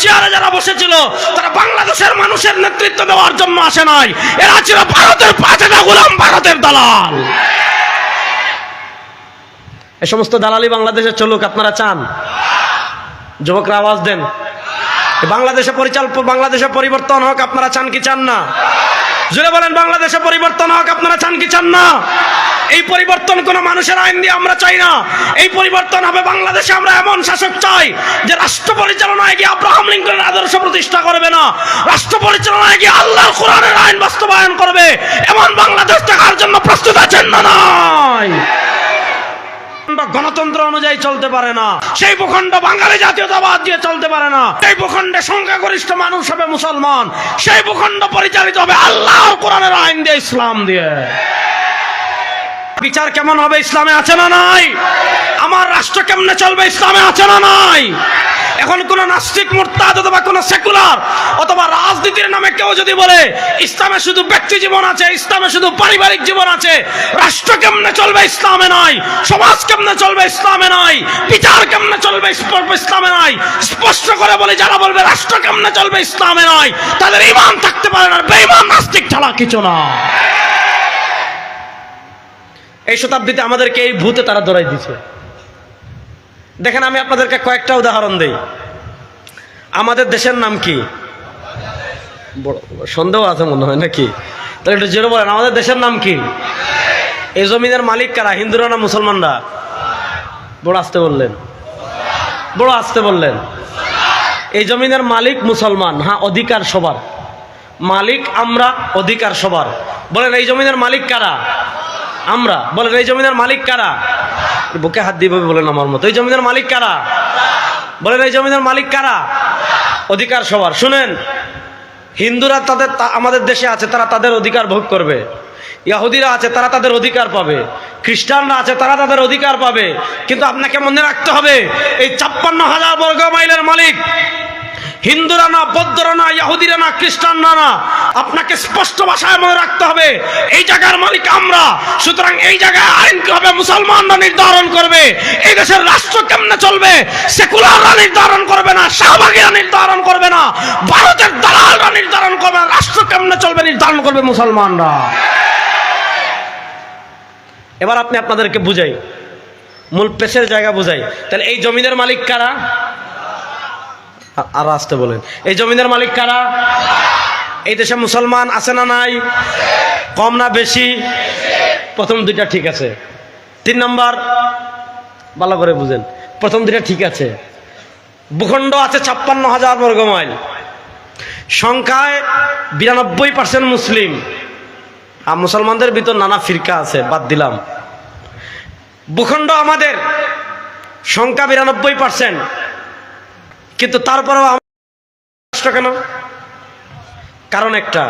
চেয়ারে যারা বসেছিল, তারা বাংলাদেশের মানুষের নেতৃত্ব দেওয়ার জন্য আসে নাই। এরা ছিল ভারতের পাঁচটা গোলাম, ভারতের দালাল। এই সমস্ত দালালি বাংলাদেশে চলুক, আপনারা চান? যুবকরা আওয়াজ দেন। বাংলাদেশে পরিচাল বাংলাদেশে পরিবর্তন হোক, আপনারা চান কি চান না? জুড়ে বলেন, বাংলাদেশে পরিবর্তন হোক, আপনারা চান কি চান না? এই পরিবর্তন কোন মানুষের আইন দিয়ে আমরা চাই না। এই পরিবর্তন হবে বাংলাদেশে আমরা এমন শাসক চাই যে রাষ্ট্র পরিচালনায় গিয়ে আব্রাহাম লিঙ্কনের আদর্শ প্রতিষ্ঠা করবে না। রাষ্ট্র পরিচালনায় গিয়ে আল্লাহর কোরআনের আইন বাস্তবায়ন করবে। এমন বাংলাদেশ দেখার জন্য প্রস্তুত আছেন না নাই। গণতন্ত্র অনুযায়ী চলতে পারে না। সেই ভূখণ্ড বাঙালি জাতীয়তাবাদ দিয়ে চলতে পারে না। সেই ভূখণ্ডে সংখ্যাগরিষ্ঠ মানুষ হবে মুসলমান। সেই ভূখণ্ড পরিচালিত হবে আল্লাহ কোরআনের আইন দিয়ে ইসলাম দিয়ে। বিচার কেমন হবে, ইসলামে আছে না নাই? আমার রাষ্ট্র কেমনে চলবে, ইসলামে আছে না নাই? এখন কোন নাস্তিক, মুরতাদ অথবা কোন সেকুলার অথবা রাজনীতির নামে কেউ যদি বলে, ইসলামে শুধু ব্যক্তি জীবন আছে, ইসলামে শুধু পারিবারিক জীবন আছে, রাষ্ট্র কেমনে চলবে, ইসলামে নাই? সমাজ কেমনে চলবে, ইসলামে নাই? বিচার কেমনে চলবে ইসলামে নাই? স্পষ্ট করে বলে, যারা বলবে রাষ্ট্র কেমনে চলবে, ইসলামে নাই, তাদের ইমান থাকতে পারে না, বেঈমান নাস্তিক ছাড়া কিছু না। এই শতাব্দীতে আমাদেরকে এই ভূতে তারা ধরাই দিছে দেখেন, আমি আপনাদেরকে কয়েকটা উদাহরণ দেই। আমাদের দেশের নাম কি? সন্দেহ আছে মনে হয় নাকি? তাহলে একটু জেরো বলেন, আমাদের দেশের নাম কি? এই জমিনের মালিক কারা? হিন্দুরা না মুসলমানরা? বড় আসতে বললেন। বড় আসতে বললেন। এই জমিনের মালিক মুসলমান হ্যাঁ অধিকার সবার। মালিক আমরা, অধিকার সবার। বলেন, এই জমিনের মালিক কারা? আমরা বলেন, এই জমিনের মালিক কারা? বুকে হাত দিয়ে বলেন আমার মতো, এই জমিনের মালিক কারা? বলেন, এই জমিনের মালিক কারা? অধিকার সবার, শুনেন। হিন্দুরা তাদের আমাদের দেশে আছে, তারা তাদের অধিকার ভোগ করবে। ইয়াহুদিরা আছে, তারা তাদের অধিকার পাবে। খ্রিস্টানরা আছে, তারা তাদের অধিকার পাবে। কিন্তু আপনাকে মনে রাখতে হবে, এই ছাপ্পান্ন হাজার বর্গ মাইলের মালিক হিন্দুরা না, বৌদ্ধরা না ইয়াহুদিরা না, খ্রিস্টানরা না, আপনাকে স্পষ্ট ভাষায় মনে রাখতে হবে, এই জায়গার মালিক আমরা। সুতরাং এই জায়গায় আইন হবে? মুসলমানরা নির্ধারণ করবে। এই দেশের রাষ্ট্র কেমনে চলবে? সেকুলাররা নির্ধারণ করবে না, শাহবাগীরা নির্ধারণ করবে না, ভারতের দালালরা নির্ধারণ করবে না, রাষ্ট্র কেমনে চলবে নির্ধারণ করবে মুসলমানরা। এবার আপনি আপনাদেরকে বুঝাই, মূল পেশের জায়গা বুঝাই। তাহলে এই জমিনের মালিক কারা? আর আসতে বলেন। এই জমিনের মালিক কারা? এই দেশে মুসলমান আছে না নাই? কম না বেশি? প্রথম দুইটা ঠিক আছে। তিন নম্বর, ভালো করে বুঝেন। প্রথম দুইটা ঠিক আছে। ভূখণ্ড আছে ছাপ্পান্ন হাজার বর্গ মাইল। সংখ্যায় বিরানব্বই পার্সেন্ট মুসলিম। আর মুসলমানদের ভিতর নানা ফিরকা আছে, বাদ দিলাম। ভূখণ্ড আমাদের। সংখ্যা বিরানব্বই পার্সেন্ট কিন্তু তারপরেও রাষ্ট্র কেন? কারণ একটা।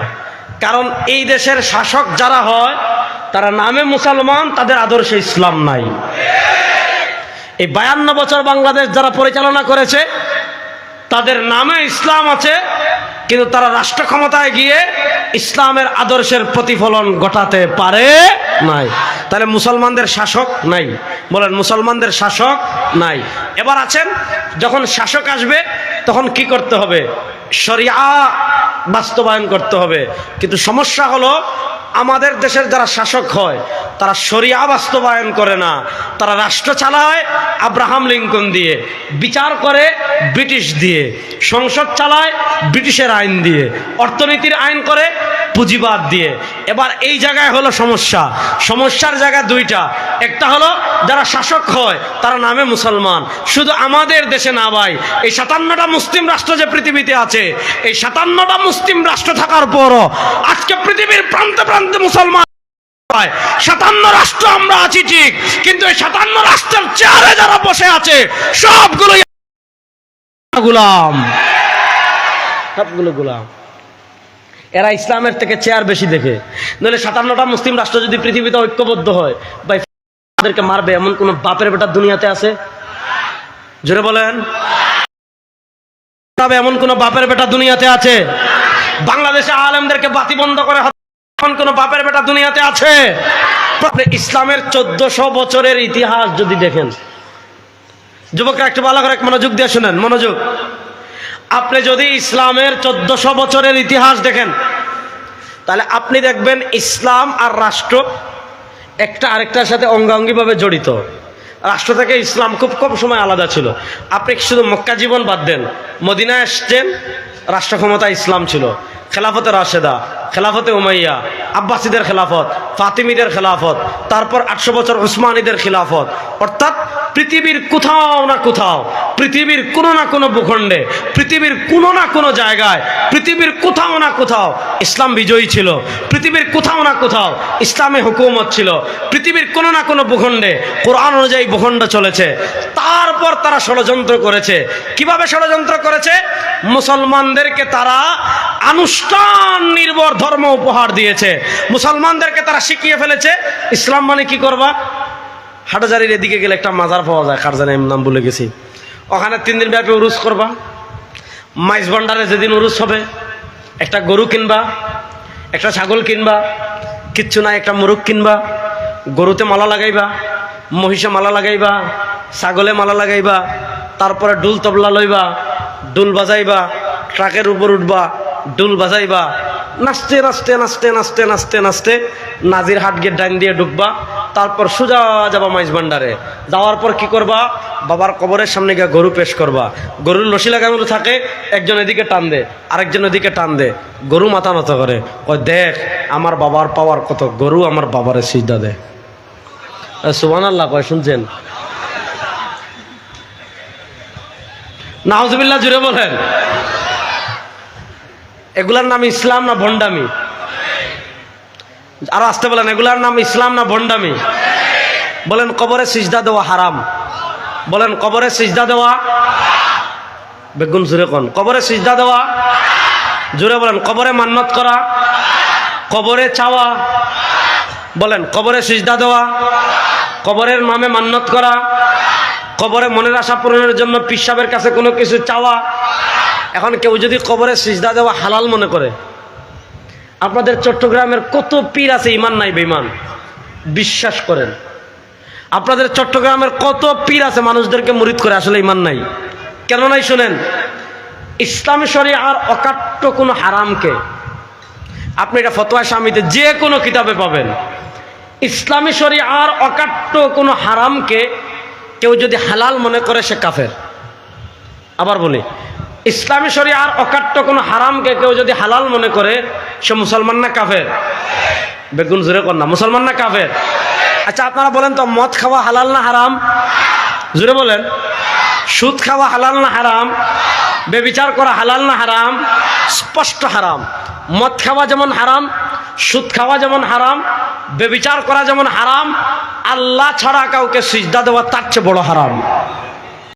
কারণ এই দেশের শাসক যারা হয়, তারা নামে মুসলমান, তাদের আদর্শে ইসলাম নাই। এই বায়ান্ন বছর বাংলাদেশ যারা পরিচালনা করেছে, তাদের নামে ইসলাম আছে, কিন্তু তারা রাষ্ট্র ক্ষমতায় গিয়ে ইসলামের আদর্শের প্রতিফলন ঘটাতে পারে নাই। তাহলে মুসলমানদের শাসক নাই। বলেন, মুসলমানদের শাসক নাই। এবার আছেন, যখন শাসক আসবে, তখন কি করতে হবে? শরিয়া বাস্তবায়ন করতে হবে। কিন্তু সমস্যা হলো, আমাদের দেশের যারা শাসক হয়, তারা শরিয়া বাস্তবায়ন করে না। তারা রাষ্ট্র চালায় আব্রাহাম লিঙ্কন দিয়ে, বিচার করে ব্রিটিশ দিয়ে, সংসদ চালায় ব্রিটিশের আইন দিয়ে, অর্থনীতির আইন করে পুঁজিবাদ দিয়ে। এবার এই জায়গায় হলো সমস্যা। সমস্যার জায়গা দুইটা। একটা হলো যারা শাসক হয়, তারা নামে মুসলমান। শুধু আমাদের দেশে না ভাই, এই সাতান্নটা মুসলিম রাষ্ট্র যে পৃথিবীতে আছে, এই সাতান্নটা মুসলিম রাষ্ট্র থাকার পরও আজকে পৃথিবীর প্রান্তে প্রান্তে মুসলমান। সাতান্ন রাষ্ট্র আমরা আছি ঠিক, কিন্তু এই সাতান্ন রাষ্ট্রের চেয়ারে যারা বসে আছে সবগুলো গুলাম। সবগুলো গুলাম। এরা ইসলামের থেকে চেয়ার বেশি দেখে। নইলে সাতান্নটা মুসলিম রাষ্ট্র যদি পৃথিবীতে ঐক্যবদ্ধ হয়, ভাই তাদেরকে মারবে এমন কোন বাপের বেটা দুনিয়াতে আছে? জোরে বলেন। এমন কোন বাপের বেটা দুনিয়াতে আছে? বাংলাদেশে আলেমদেরকে বাতি বন্ধ করে এমন কোন বাপের বেটা দুনিয়াতে আছে? ইসলামের চোদ্দশো বছরের ইতিহাস যদি দেখেন। যুবকরা একটু ভালো করে মনোযোগ দিয়ে শুনেন, মনোযোগ। আপনি যদি ইসলামের চোদ্দশো বছরের ইতিহাস দেখেন, তাহলে আপনি দেখবেন ইসলাম আর রাষ্ট্র একটা আরেকটার সাথে অঙ্গাঙ্গিভাবে জড়িত। রাষ্ট্র থেকে ইসলাম খুব কম সময় আলাদা ছিল। আপনি শুধু মক্কা জীবন বাদ দেন, মদিনায় এসছেন রাষ্ট্র ক্ষমতা ইসলাম ছিল। খেলাফতে রাশেদা, খেলাফতে উমাইয়া, আব্বাসীদের খেলাফত, ফাতিমিদের খেলাফত, তারপর আটশো বছর উসমানীদের খেলাফত। অর্থাৎ পৃথিবীর কোথাও না কোথাও, পৃথিবীর কোনো না কোনো ভূখণ্ডে, পৃথিবীর কোনো না কোনো জায়গায়, পৃথিবীর কোথাও না কোথাও ইসলাম বিজয়ী ছিল। পৃথিবীর কোথাও না কোথাও ইসলামে হুকুমত ছিল। পৃথিবীর কোনো না কোনো ভূখণ্ডে, কোরআন অনুযায়ী ভূখণ্ড চলেছে। তারপর তারা ষড়যন্ত্র করেছে। কীভাবে ষড়যন্ত্র করেছে? মুসলমানদেরকে তারা আনুষ্ঠান নির্ভর ধর্ম উপহার দিয়েছে। মুসলমানদেরকে তারা শিখিয়ে ফেলেছে। ইসলাম মানে কি করবা? হাটাজারির এদিকে গেলে একটা মাজার পাওয়া যায়, কার জানে নাম ভুলে গেছি। ওখানে তিন দিন ব্যাপী উরুস করবা। মাইজ ভান্ডারে যেদিন উরুস হবে, একটা গরু কিনবা, একটা ছাগল কিনবা, কিচ্ছু না একটা মুরুখ কিনবা, গরুতে মালা লাগাইবা, মহিষে মালা লাগাইবা, ছাগলে মালা লাগাইবা, তারপরে ডুল তবলা লইবা, ডুল বাজাইবা, ট্রাকের উপর উঠবা, ডুল বাজাইবা নাচতে নাচতে নাচতে নাচতে নাচতে নাচতে নাজির হাট গিয়ে ডাইন দিয়ে ঢুকবা। তারপর সোজা যাবা মাইজ ভান্ডারে। যাওয়ার পর কি করবা? বাবার কবরের সামনে গিয়ে গরু পেশ করবা। গরুর লসি লাগানো থাকে, একজন এদিকে টান দে, আরেকজন এদিকে টান দে। গরু মাথা নত করে, কয়, দেখ, আমার বাবার পাওয়ার কত, গরু আমার বাবারে সিজদা দে। সুবান আল্লাহ কয়, শুনছেন? নাহজবিল্লা জুড়ে বলেন। এগুলার নাম ইসলাম না ভণ্ডামি? আরও আসতে বলেন, এগুলার নাম ইসলাম না ভণ্ডামি? বলেন, কবরে সিজদা দেওয়া হারাম। বলেন, কবরে সিজদা দেওয়া বেগুন জুড়ে কন? কবরে সিজদা দেওয়া জুড়ে বলেন, কবরে মান্নত করা, কবরে চাওয়া। বলেন, কবরে সিজদা দেওয়া, কবরের নামে মান্নত করা, কবরে মনের আশা পূরণের জন্য পিসাবের কাছে কোনো কিছু চাওয়া। এখন কেউ যদি কবরে সিজদা দেওয়া হালাল মনে করে, আপনাদের চট্টগ্রামের কত পীর আছে ইমান নাই বেইমান বিশ্বাস করেন। আপনাদের চট্টগ্রামের কত পীর আছে মানুষদেরকে মুরিদ করে আসলে ইমান নাই? কেন নাই শোনেন? ইসলামী শরী আর অকাট্য কোনো হারামকে আপনি এটা ফতোয়া স্বামীতে যে কোনো কিতাবে পাবেন। ইসলামী শরী আর অকাট্য কোনো হারামকে কেউ যদি হালাল মনে করে সে কাফের। আবার বলি ইসলামী শরী আর অকাট্য কোনো হারামকে কেউ যদি হালাল মনে করে, সে মুসলমান না কাফের? বেগুন জোরে কর না, মুসলমান না কাফের? আচ্ছা আপনারা বলেন তো, মদ খাওয়া হালাল না হারাম? জোরে বলেন। সুদ খাওয়া হালাল না হারাম? বেবিচার করা হালাল না হারাম? স্পষ্ট হারাম। মদ খাওয়া যেমন হারাম, সুদ খাওয়া যেমন হারাম, বেবিচার করা যেমন হারাম, আল্লাহ ছাড়া কাউকে সিজদা দেওয়া তার চেয়ে বড় হারাম।